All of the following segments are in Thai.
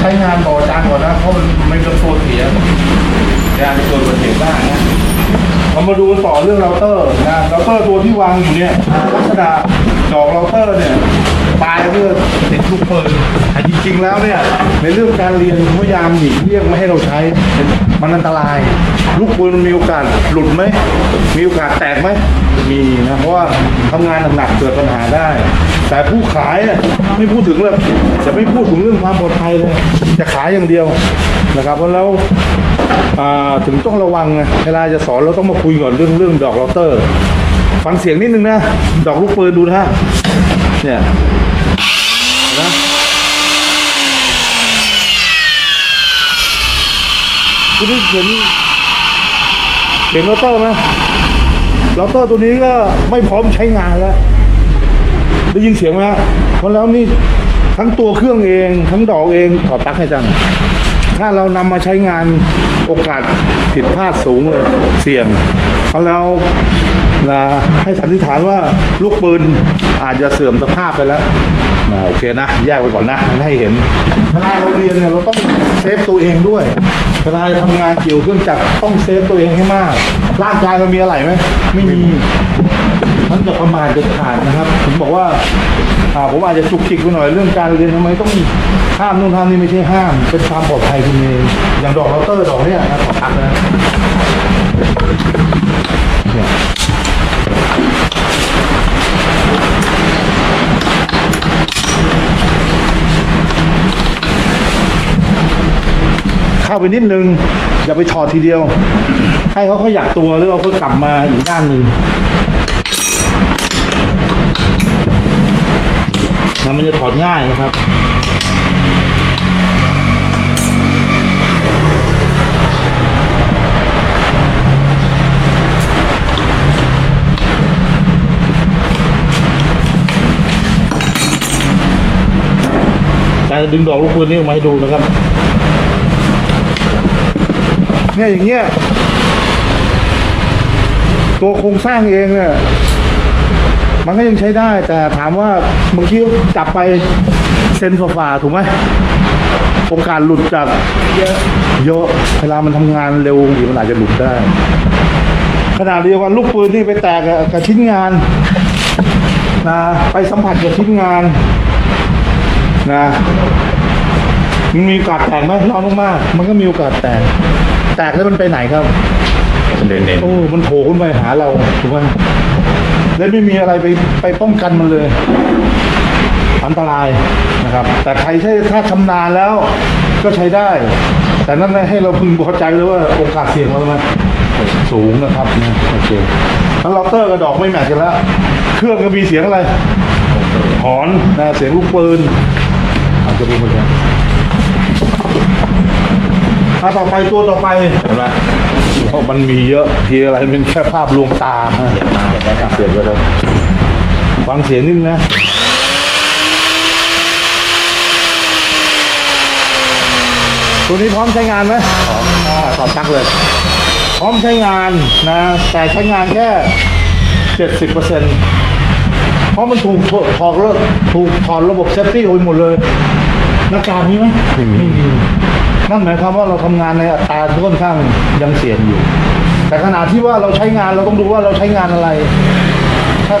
ใช้งานต่ออาจารย์ก่อนนะเพราะมันไม่เป็นตัวเสียงาจารย์ตัวเสียได้นะเรามาดูต่อเรื่องเราเตอร์นะเราเตอร์ตัวที่วางอยู่เนี่ยลักษณะดอกเราเตอร์เนี่ย ปลายเพื่อติดลูกปืนแต่จริงๆแล้วเนี่ยในเรื่องการเรียนพยายามหลีกเลี่ยงไม่ให้เราใช้มันอันตราย ลูกปืนมันมีโอกาสหลุดไหมมีโอกาสแตกไหมมีนะเพราะว่าทำงานหนักๆเกิดปัญหาได้ แต่ผู้ขายเนี่ยไม่พูดถึงเลยจะไม่พูดถึงเรื่องความปลอดภัยเลยจะขายอย่างเดียวนะครับเพราะแล้วถึงต้องระวังไงเวลาจะสอนเราต้องมาคุยก่อนเรื่องเรื่องดอกลอตเตอร์ ฟังเสียงนิดนึงนะ ดอกลูกปืนดูนะเนี่ยนะ คุณได้เห็นเห็นลอตเตอร์ไหมลอตเตอร์ตัวนี้ก็ไม่พร้อมใช้งานแล้ว ได้ยินเสียงไหมฮะเพราะแล้วนี่ทั้งตัวเครื่องเอง ทั้งดอกเองถอดปลั๊กให้จังถ้าเรานำมาใช้งานโอกาสผิดพลาดสูงเลยเสี่ยงเพราะแล้วนะให้สันนิษฐานว่าลูกปืนอาจจะเสื่อมสภาพไปแล้วนะโอเคนะ แยกไปก่อนนะ ให้เห็นเวลาเราเรียนเนี่ยเราต้องเซฟตัวเองด้วย เวลาทำงานเกี่ยวเครื่องจักรต้องเซฟตัวเองให้มาก ร่างกายเรามีอะไรไหมไม่มีมันจะประมาทเด็ดขาดนะครับ ผมบอกว่าอ่าผมอาจจะจุกจิกไปหน่อยเรื่องการเรียนทำไมต้องห้ามนู่นห้ามนี่ไม่ใช่ห้าม เป็นความปลอดภัยคุณเองอย่างดอกเราเตอร์ดอกเนี้ยนะขอพักนะ เข้าไปนิดนึง อย่าไปถอดทีเดียว ให้เขาขยับตัวแล้วเอาเขากลับมาอีกด้านหนึ่งนะมันจะถอดง่ายนะครับการดึงดอกลูกปืนนี่ออกมาให้ดูนะครับ เนี่ยอย่างเงี้ยตัวโครงสร้างเองเนี่ยมันก็ยังใช้ได้ แต่ถามว่าบางทีจับไปเซนฝ่าถูกไหมโอกาสหลุดจากเยอะเยอะเวลามันทำงานเร็วบางทีมันอาจจะหลุดได้ขนาดเดียวกันลูกปืนนี่ไปแตกกับกับชิ้นงานนะไปสัมผัสกับชิ้นงานนะมันมีโอกาสแตกไหมร้อนมากๆมันก็มีโอกาสแตก แตกแล้วมันไปไหนครับเด่นเด่นโอ้มันโผล่ขึ้นไปหาเราถูกไหมแล้วไม่มีอะไรไปไปป้องกันมันเลย อันตรายนะครับ แต่ใครใช่ถ้าชำนาญแล้วก็ใช้ได้ แต่นั่นให้เราพึงพอใจเลยว่าโอกาสเสี่ยงเรามันสูงนะครับนะโอเคแล้วเราเตอร์กับดอกไม่แมทกันแล้ว เครื่องก็มีเสียงอะไร หอนนะเสียงลูกปืนอาจจะเป็นเหมือนกัน ถ้าต่อไปตัวต่อไปเห็นไหมเพราะมันมีเยอะทีอะไรเป็นแค่ภาพลวงตาฮะเสียบไปเลยฟังเสียงนิดนะตัวนี้พร้อมใช้งานไหมพร้อมถอดปลั๊กเลย พร้อมใช้งานนะ แต่ใช้งานแค่เจ็ดสิบเปอร์เซ็นต์เพราะมันถูกถอดแล้วถูกถอดระบบเซฟตี้ไปหมดเลยหน้ากากมีไหมไม่มี นั่นหมายความว่าเราทำงานในอัตราค่อนข้างยังเสี่ยงอยู่ แต่ขณะที่ว่าเราใช้งานเราต้องดูว่าเราใช้งานอะไร ถ้า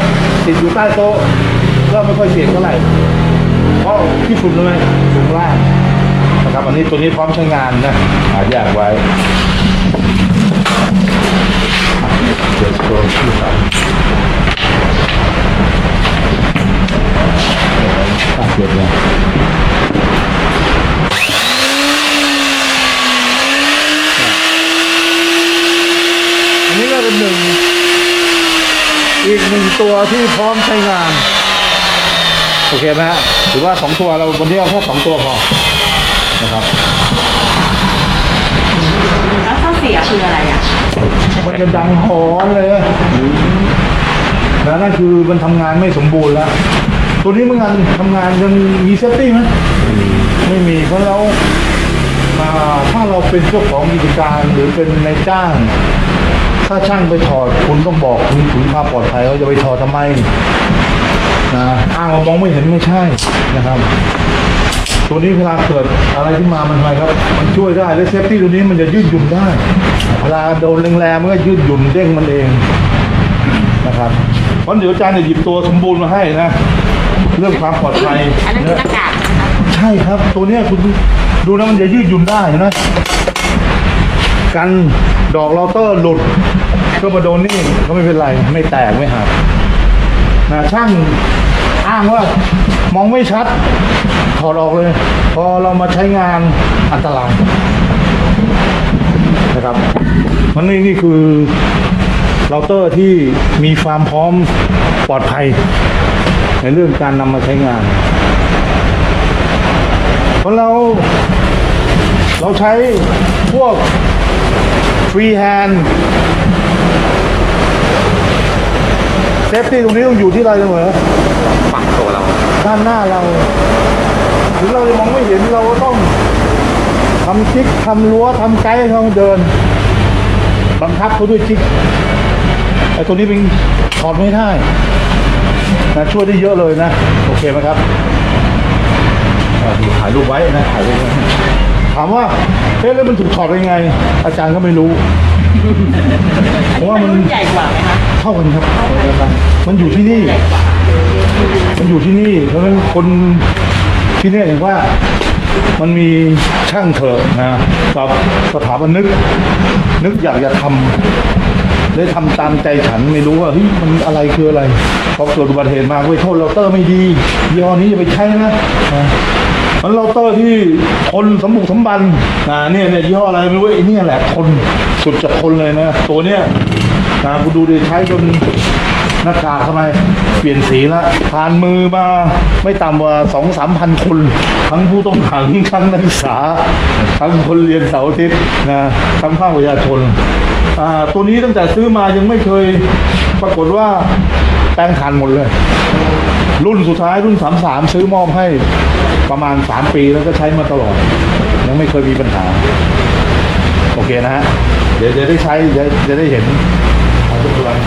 ติดอยู่ใต้โต๊ะก็ไม่ค่อยเสี่ยงเท่าไหร่ เพราะที่ฝุ่นเลยฝุ่นล่างนะครับอันนี้ตัวนี้พร้อมใช้งานนะหาแยกไว้เดี๋ยวตัวที่สามอะเดี๋ยวนะอันนี้ก็เป็นหนึ่ง อีก หนึ่งตัวที่พร้อมใช้งาน โอเคไหมฮะถือว่าสองตัวเราวันนี้เอาแค่สองตัวพอนะครับแล้วข้อเสียคืออะไรอะมันจะดังหอนเลยแล้วนั่นคือมันทำงานไม่สมบูรณ์แล้ว ตัวนี้เมื่องานทำงานยังมีเซฟตี้ไหมไม่มีเพราะเราอ่าถ้าเราเป็นเจ้าของกิจการหรือเป็นนายจ้าง ถ้าช่างไปถอดคุณต้องบอกคุณถึงความปลอดภัยว่าจะไปถอดทำไมนะอ้างว่ามองไม่เห็นไม่ใช่นะครับ ตัวนี้เวลาเกิดอะไรขึ้นมามันอะไรครับ มันช่วยได้และเซฟตี้ตัวนี้มันจะยืดหยุ่นได้เวลาโดนแรงๆมันก็ยืดหยุ่นเด้งมันเองนะครับเพราะเดี๋ยวอาจารย์จะหยิบตัวสมบูรณ์มาให้นะเรื่องความปลอดภัยอันนั้นคือหน้ากากใช่ครับ ตัวเนี้ยคุณดูนะมันจะยืดหยุ่นได้นะกันดอกเราเตอร์หลุด ก็มาโดนนี่ก็ไม่เป็นไร ไม่แตกไม่หักนะช่างอ้างว่ามองไม่ชัด ถอดออกเลย พอเรามาใช้งานอันตรายนะครับมันนี่นี่คือเราเตอร์ที่มีความพร้อมปลอดภัย ในเรื่องการนำมาใช้งาน เพราะเราเราใช้พวกฟรีแฮนด์ เซฟตี้ตรงนี้ต้องอยู่ที่อะไรเสมอฝั่งตัวเรา ด้านหน้าเราถึงเราจะมองไม่เห็นเราก็ต้องทำจิ๊กทำรั้วทำไกด์ให้เขาเดิน บังคับเขาด้วยจิ๊กไอ้ตัวนี้เป็นถอดไม่ได้นะช่วยได้เยอะเลยนะ โอเคไหมครับอ่าดูถ่ายรูปไว้นะถ่ายรูปไว้ถามว่าเอ๊ะแล้วมันถูกถอดยังไง อาจารย์ก็ไม่รู้ เพราะว่ามันรุ่นใหญ่กว่าไหมคะเท่ากันครับ มันอยู่ที่นี่ใหญ่กว่ามันอยู่ที่นี่เพราะฉะนั้นคนที่เนี่ยเห็นว่ามันมีช่างเถอะนะกับสถาปนิกนึกอยากจะทำได้ทำตามใจฉันไม่รู้ว่าเฮ้ยมันอะไรคืออะไรพอเกิดอุบัติเหตุมาเว้ยโทษเราเตอร์ไม่ดียี่ห้อนี้อย่าไปใช้นะนะ มันเราเตอร์ที่ทนสมบุกสมบันนะเนี่ยเนี่ยยี่ห้ออะไรไม่รู้ไอ้เนี่ยแหละทนสุดจะทนเลยนะ ตัวเนี้ยนะกูดูดิใช้จนหน้ากากทำไมเปลี่ยนสีละผ่านมือมาไม่ต่ำกว่าสองสามพันคน ทั้งผู้ต้องขังทั้งนักศึกษา ทั้งคนเรียนเสาร์อาทิตย์นะทั้งภาคประชาชนอ่าตัวนี้ตั้งแต่ซื้อมายังไม่เคยปรากฏว่า แป้งทานหมดเลย รุ่นสุดท้ายรุ่นสามสามซื้อมอบให้ประมาณสามปีแล้วก็ใช้มาตลอด ยังไม่เคยมีปัญหา โอเคนะฮะ เดี๋ยวจะได้ใช้จะจะได้เห็นเอาตัวตัง